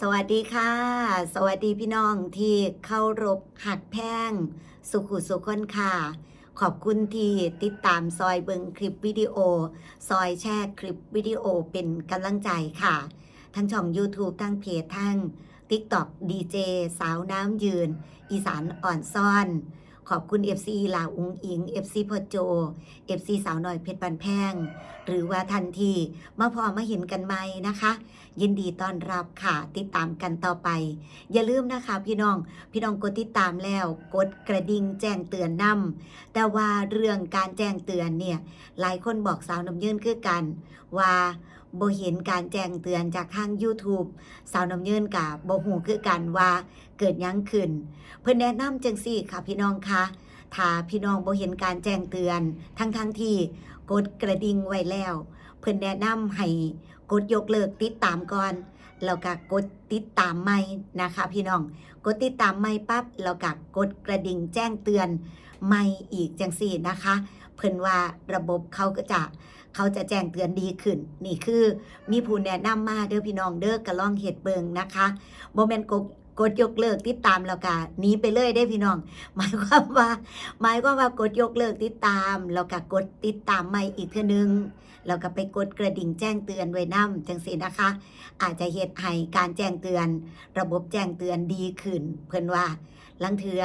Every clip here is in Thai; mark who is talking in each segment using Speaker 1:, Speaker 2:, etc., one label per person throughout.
Speaker 1: สวัสดีค่ะ สวัสดีพี่น้องที่เข้ารบหักแพงสุขุสุคนค่ะ ขอบคุณที่ติดตามซอยเบิงคลิปวิดีโอ ซอยแชร์คลิปวิดีโอเป็นกำลังใจค่ะ ทั้งช่อง YouTube ทั้งเพจทั้ง TikTok DJ สาวน้ำยืน อีสานอ่อนซ่อน ขอบคุณ FC ลาวอุงอิง FC พอโจ FC สาวน้อยเพชรบันแพง หรือว่าทันทีมาพอมาเห็นกันไหมนะคะ ยินดีต้อนรับค่ะ ติดตามกันต่อไป อย่าลืมนะคะพี่น้อง พี่น้องกดติดตามแล้ว กดกระดิ่งแจ้งเตือนนำแต่ว่าเรื่องการแจ้งเตือนเนี่ย หลายคนบอกสาวน้ำเยินคือกันว่า บ่เห็นการแจ้งเตือนจากทาง YouTube สาวน้ำเยินกับบ่หูคือกันว่าเกิดยังขึ้น เพื่อนแนะนำจังสี่ค่ะพี่น้องคะถ้าพี่น้องบ่เห็นการแจ้งเตือนทั้งทั้งที่กดกระดิ่งไว้แล้ว เพื่อนแนะนำให้กดยกเลิกติดตามก่อนแล้วก็กดติดตามใหม่นะคะ พี่น้องกดติดตามใหม่ปั๊บแล้วก็กดกระดิ่งแจ้งเตือนใหม่อีกจังสี่นะคะ เพิ่นว่าระบบเขาก็จะ เขาจะแจ้งเตือนดีขึ้น นี่คือมีผู้แนะนำมาเด้อพี่น้องเด้อกระล่องเห็ดเบิงนะคะโมเมนต์กด กดยกเลิกติดตามแล้วก็หนีไปเลยได้พี่น้อง หมายความว่า หมายความว่ากดยกเลิกติดตามแล้วก็กดติดตามใหม่อีกเทื่อนึงแล้วก็ไปกดกระดิ่งแจ้งเตือนไว้นํจังสีนะคะ อาจจะเฮ็ดให้การแจ้งเตือน ระบบแจ้งเตือนดีขึ้น เพิ่นว่าลังเทือ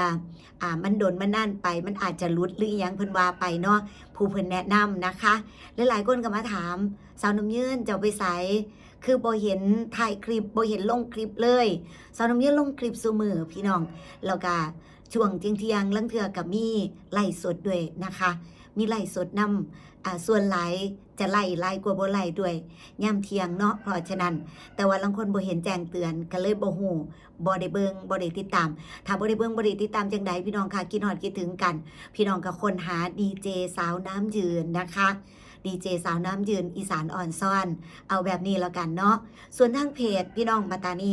Speaker 1: อ่ามันโดนมันนั่นไป มันอาจจะลุดหรือยังเพิ่นว่าไปเนาะผู้เพิ่นแนะนำนะคะ หลายๆคนก็มาถาม สาวน้ำยืนจะเอาไปใส คือบ่เห็นถ่ายคลิปบ่เห็นลงคลิปเลยสาวน้ำยืนลงคลิปซุมือพี่น้องแล้วก็ช่วงเที่ยงเที่ยงลังเทือกับมีไล่สดด้วยนะคะ มีไล่สดนำอ่าส่วนหลายจะไล่ไล่กว่าบ่ไล่ด้วยย่ำเที่ยงเนาะเพราะฉะนั้น แต่ว่าลางคนบ่เห็นแจ้งเตือนก็เลยบ่หูบ่ได้เบิงบ่ได้ติดตาม ถ้าบ่ได้เบิงบ่ได้ติดตามจังใดพี่น้องค่ะคิดฮอดคิดถึงกัน พี่น้องก็คนหาดีเจสาวน้ำยืนนะคะ ดีเจสาวน้ำยืนอีสานอ่อนซ่อน เอาแบบนี้แล้วกันเนาะส่วนทางเพจพี่น้องมาตานี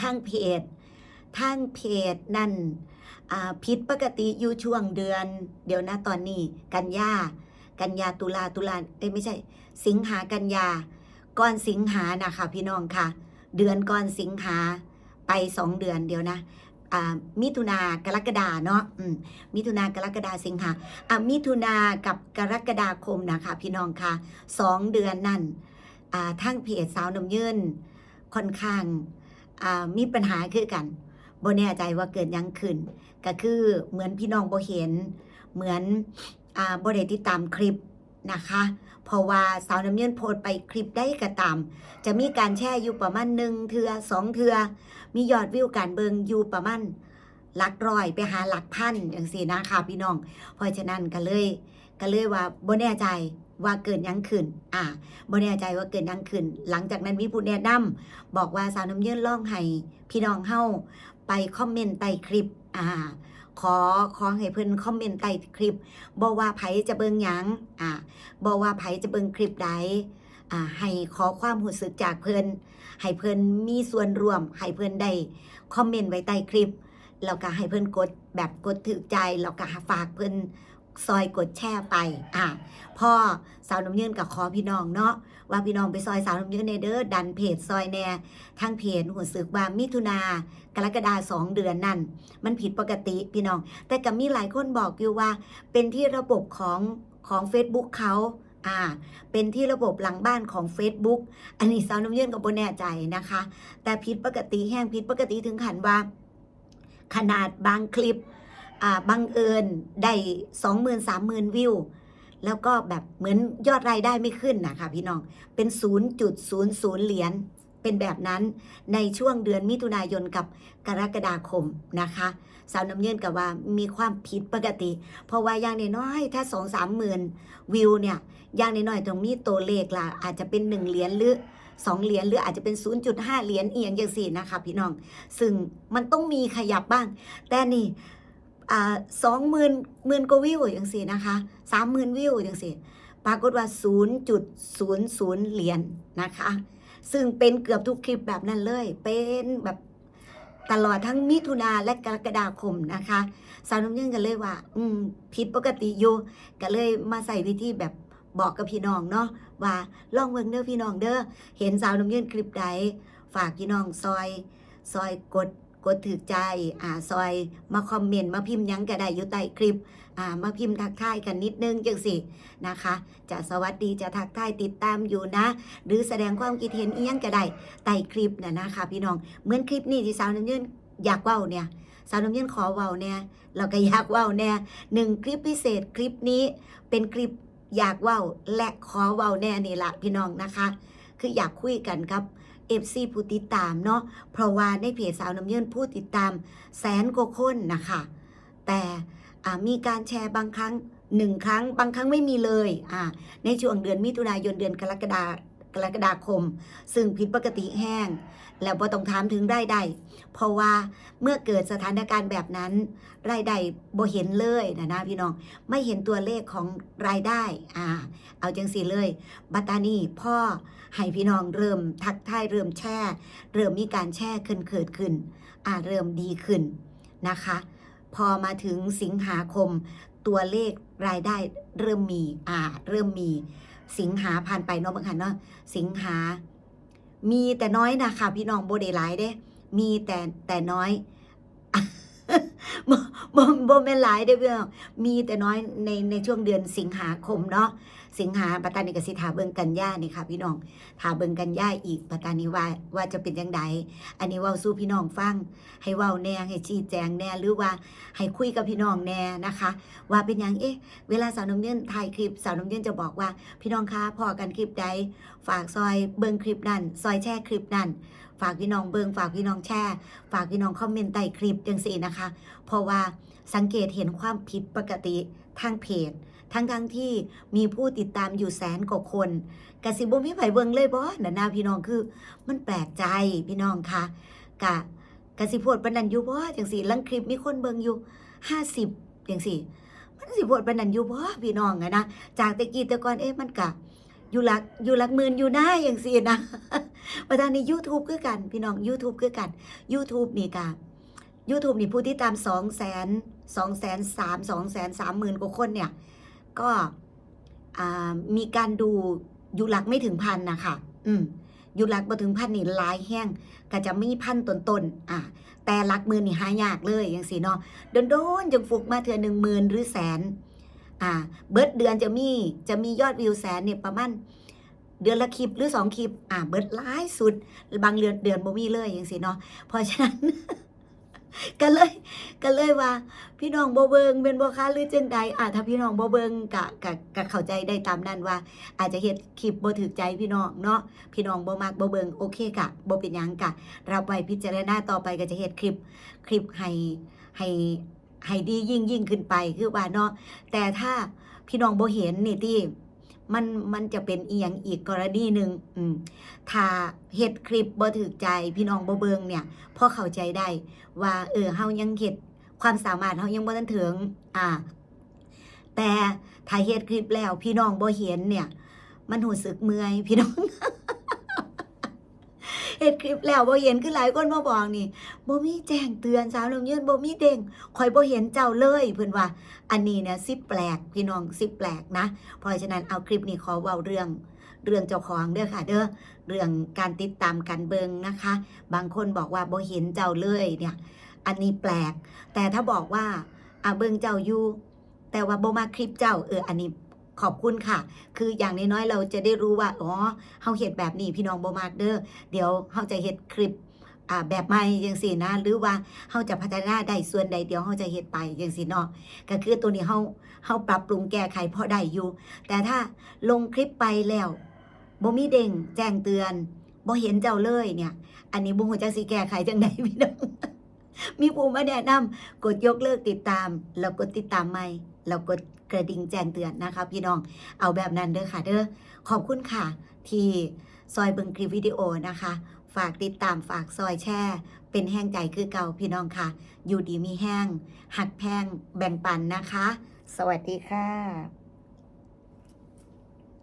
Speaker 1: ทางเพจทางเพจนั่นอ่าผิดปกติอยู่ช่วงเดือน เดี๋ยวนะตอนนี้ กันยากันยาตุลาตุลาเอ้ไม่ใช่ สิงหากันยาก่อนสิงหานะคะพี่น้องค่ะ เดือนก่อนสิงหาไปสองเดือนเดียวนะ มิถุนากรกฎาเนาะมมิถุนากรกฎาสิงหาอ่ามิถุนากับกรกฎาคมนะคะพี่น้องค่ะสองเดือนนั่นทั้งเพจสาวน้ำยืนค่อนข้างมีปัญหาคือกันบ่แน่ใจว่าเกิดยังขึ้น ก็คือเหมือนพี่น้องบ่เห็น เหมือนอ่าบ่ได้ติดตามคลิปนะคะ เพราะว่าสาวน้ำเงินโพสไปคลิปได้ก็ตามจะมีการแชร์อยู่ประมาณหนึ่งเทือสองเทือ มียอดวิวการเบิงอยู่ประมาณหลักร้อยไปหาหลักพันอย่างสี่นะคะพี่น้อง เพราะฉะนั้นก็เลยก็เลยว่าบ่แน่ใจว่าเกิดยังขึ้น อ่าบ่แน่ใจว่าเกิดยังขึ้น หลังจากนั้นมีผู้แนะนำบอกว่าสาวน้ำเยืนล่องให้พี่น้องเฮาไปคอมเมนต์ใต้คลิป อ่า ขอขอให้เพิ่นคอมเมนต์ใต้คลิปบอกว่าไผจะเบิ่งหยังอ่าบอกว่าไผจะเบิ่งคลิปใดอ่าให้ขอความหู้สึกจากเพิ่นให้เพิ่นมีส่วนร่วมให้เพิ่นได้คอมเมนต์ไว้ใต้คลิปแล้วก็ให้เพิ่นกดแบบกดถือใจแล้วก็ฝากเพิ่น ซอยกดแชร์ไป อ่าพ่อสาวน้ำยืนกับขอพี่น้องเนาะว่าพี่น้องไปซอยสาวน้ำยืนในเด้อดันเพจซอยแน่ทางเพจหัวสึกว่ามิถุนากรกฎาสองเดือนนั่น มันผิดปกติพี่น้อง แต่ก็มีหลายคนบอกอยู่ว่า เป็นที่ระบบของของ Facebook เขาอ่า เป็นที่ระบบหลังบ้านของ Facebook อันนี้สาวน้ำเยื่นกับบนแน่ใจนะคะ แต่ผิดปกติแห้งผิดปกติถึงขันว่า ขนาดบางคลิป บังเอิญได้สองหมื่นสามหมื่นวิว แล้วก็แบบเหมือนยอดรายได้ไม่ขึ้นนะคะพี่น้องเป็น 0.00 เหรียญเป็นแบบนั้นในช่วงเดือนมิถุนายนกับกรกฎาคมนะคะ สาวน้ำเยินกับว่ามีความผิดปกติ เพราะว่าอย่างน้อยถ้าสองสามหมื่นวิวเนี่ยอย่างน้อยตรงมีตัวเลขล่ะอาจจะเป็นหนึ่งเหรียญหรือสองเหรียญหรืออาจจะเป็น 0.5 เหรียญเอียงอย่างสี่นะคะพี่น้อง ซึ่งมันต้องมีขยับบ้าง แต่นี่ สองหมื่นหมื่นกว่าวิวอย่างสี่นะคะสามหมื่นวิวอย่างสี่ปรากฏว่า 0.00 เหรียญนะคะ ซึ่งเป็นเกือบทุกคลิปแบบนั้นเลย เป็นแบบตลอดทั้งมิถุนาและกรกฎาคมนะคะสาวน้ำยืนกันเลยว่า อืมผิดปกติอยู่ก็เลยมาใส่วิธีแบบบอกกับพี่น้องเนาะว่าลองเบิ่งเด้อพี่น้องเด้อเห็นสาวน้ำยืนคลิปใดฝากพี่น้องซอย ซอยกด กดถือใจอ่าซอยมาคอมเมนต์มาพิมพ์ยังก็ได้อยู่ใต้คลิปอ่ามาพิมพ์ทักทายกันนิดนึงจังสินะคะ จะสวัสดีจะทักทายติดตามอยู่นะ หรือแสดงความคิดเห็นอีหยังก็ได้ใต้คลิปน่ะนะคะ พี่น้องเหมือนคลิปนี้ที่สาวน้ำยืนอยากเว้าเนี่ยสาวน้ำยืนขอเว้าเนี่ยเราก็อยากเว้าเนี่ยหนึ่งคลิปพิเศษคลิปนี้เป็นคลิปอยากเว้าและขอเว้าแน่นี่ละพี่น้องนะคะ คืออยากคุยกันครับ เอฟซีผู้ติดตามเนาะเพราะว่าในเพจสาวน้ำเยินผู้ติดตามแสนกว่าคนนะคะแต่อ่ามีการแชร์บางครั้งหนึ่งครั้ง บางครั้งไม่มีเลยอ่าในช่วงเดือนมิถุนายนเดือนกรกฎา กรกฎาคม ซึ่งผิดปกติแห้ง แล้วพอต้องถามถึงรายได้เพราะว่าเมื่อเกิดสถานการณ์แบบนั้น รายได้บ่เห็นเลยนะนะพี่น้องไม่เห็นตัวเลขของรายได้อ่าเอาจังสีเลย บัตตานีพ่อให้พี่น้องเริ่มทักทายเริ่มแช่ เริ่มมีการแช่ขึ้นเกิดขึ้นอ่าเริ่มดีขึ้นนะคะ พอมาถึงสิงหาคมตัวเลขรายได้เริ่มมีอ่าเริ่มมี สิงหาผ่านไปเนาะบางคันเนาะสิงหา มีแต่น้อยนะคะพี่น้องโบเดลายเด้ มีแต่แต่น้อยบ่บ่บ่แม่นหลายเด้อพี่น้องมีแต่น้อยในในช่วงเดือนสิงหาคมเนาะ สิงหาปัตตานีกสิทาเบิงกันย่านี่ค่ะ พี่น้องทาเบิงกันย่าอีกปัตตานีว่าว่าจะเป็นยังไงอันนี้เว้าสู้พี่น้องฟัง ให้เว้าแน่ให้ชี้แจงแน่หรือว่าให้คุยกับพี่น้องแน่นะคะ ว่าเป็นยังเอ๊ะ เวลาสาวน้ำเย็นถ่ายคลิปสาวน้ำเย็นจะบอกว่า พี่น้องคะพอกันคลิปใดฝากซอยเบิงคลิปนั่นซอยแช่คลิปนั่นฝากพี่น้องเบิงฝากพี่น้องแช่ฝากพี่น้องคอมเมนต์ใต้คลิปจังสี่นะคะ เพราะว่าสังเกตเห็นความผิดปกติทางเพจ ทั้งทั้งๆที่มีผู้ติดตามอยู่แสนกว่าคนกะสิบ่มีไผเบิงเลยบ่น่ะนะพี่น้องคือ มันแปลกใจพี่น้องค่ะกะกะสิโพดปานนันอยู่บ่จังสี่ลังคลิปมีคนเบิงอยู่50จังสี่มันสิโพดปานนันอยู่บ่พี่น้องอะนะจากตะกี้ต่ก่อนเอ๊ะมันกะอยู่หลักอยู่หลักหมื่นอยู่หน้าอย่างสี่นะประธานใน YouTube คือกัน พี่น้อง YouTube คือกัน YouTube นี่กะ YouTube นี่ผู้ที่ตาม2 0 0 0 0 2 0 0 0 0 3 2 3 0 0 0 0กว่าคนเนี่ย ก็มีการดูอยู่หลักไม่ถึงพันนะคะอืมอยู่หลักบ่ถึงพันนี่ลายแห้งก็จะมีพันต้นๆอ่าแต่หลักหมื่นนี่หายากเลยอย่างสิเนาะโดนๆจังฟุกมาเทื่อหนึ่งหมื่นหรือแสนอ่าเบิร์ดเดือนจะมีจะมียอดวิวแสนเนี่ยประมาณเดือนละคลิปหรือสองคลิปอ่าเบิร์ดหลายสุด บางเดือนเดือนบ่มีเลยอย่างสิเนาะเพราะฉะนั้น ก็เลยก็เลยว่า พี่น้องบ่เบิงเป็นบ่คะหรือจังใดอ่าถ้าพี่น้องบ่เบิงกะกะกะเข้าใจได้ตามนั้นว่า อาจจะเฮ็ดคลิปบ่ถูกใจพี่น้องเนาะพี่น้องบ่มักบ่เบิงโอเคกะบ่เป็นหยังกะรับไว้พิจารณาต่อไปก็จะเฮ็ดคลิปคลิปให้ให้ให้ดียิ่งยิ่งขึ้นไปคือว่าเนาะแต่ถ้าพี่น้องบ่เห็นนี่ที่ มันมันจะเป็นอียงอีกกรณีหนึ่งอืมถ้าเฮ็ดคลิปบ่ถูกใจพี่น้องบ่เบิงเนี่ยพอเข้าใจได้ว่าเออเฮายังเห็ดความสามารถเฮายังบ่ทันถึงอ่า แต่ถ้าเฮ็ดคลิปแล้วพี่น้องบ่เห็นเนี่ย มันหูสึกเมื่อยพี่น้อง ฮ็ดคลิปแล้วบ่เห็นคือหลายคนมาบอกนี่บ่มีแจ้งเตือนสาวน้ำยืนบ่มีเด้งข่อยบ่เห็นเจ้าเลยเพิ่นว่า อันนี้เนี่ยสิแปลกพี่น้องสิแปลกนะ เพราะฉะนั้นเอาคลิปนี้ขอเว้าเรื่องเรื่องเจ้าของเด้อค่ะ เด้อเรื่องการติดตามการเบิงนะคะ บางคนบอกว่าบ่เห็นเจ้าเลยเนี่ย อันนี้แปลก แต่ถ้าบอกว่าอะเบิงเจ้าอยู่แต่ว่าบ่มาคลิปเจ้าเอออันนี้ ขอบคุณค่ะ คืออย่างน้อยๆเราจะได้รู้ว่า อ๋อเฮาเฮ็ดแบบนี้พี่น้องบ่มากเด้อ เดี๋ยวเฮาจะเฮ็ดคลิปแบบใหม่จังซี่นะ หรือว่าเฮาจะพัฒนาได้ส่วนใดเดี๋ยวเฮาจะเฮ็ดไปจังซี่เนาะก็คือตัวนี้เฮาเฮาปรับปรุงแก้ไขพอได้อยู่ แต่ถ้าลงคลิปไปแล้วบ่มีเด้งแจ้งเตือนบ่เห็นเจ้าเลยเนี่ย อันนี้บ่ฮู้จักสิแก้ไขจังไดพี่น้องมีผู้มาแนะนำกดยกเลิกติดตาม แล้วกดติดตามใหม่ แล้วกดกระดิ่งแจ้งเตือนนะคะพี่น้องเอาแบบนั้นเด้อค่ะเด้อขอบคุณค่ะ ที่ซอยเบิงคลิปวิดีโอนะคะ ฝากติดตามฝากซอยแช่ เป็นแห้งใจคือเก่าพี่น้องค่ะ อยู่ดีมีแห้ง หักแพงแบ่งปันนะคะ สวัสดีค่ะ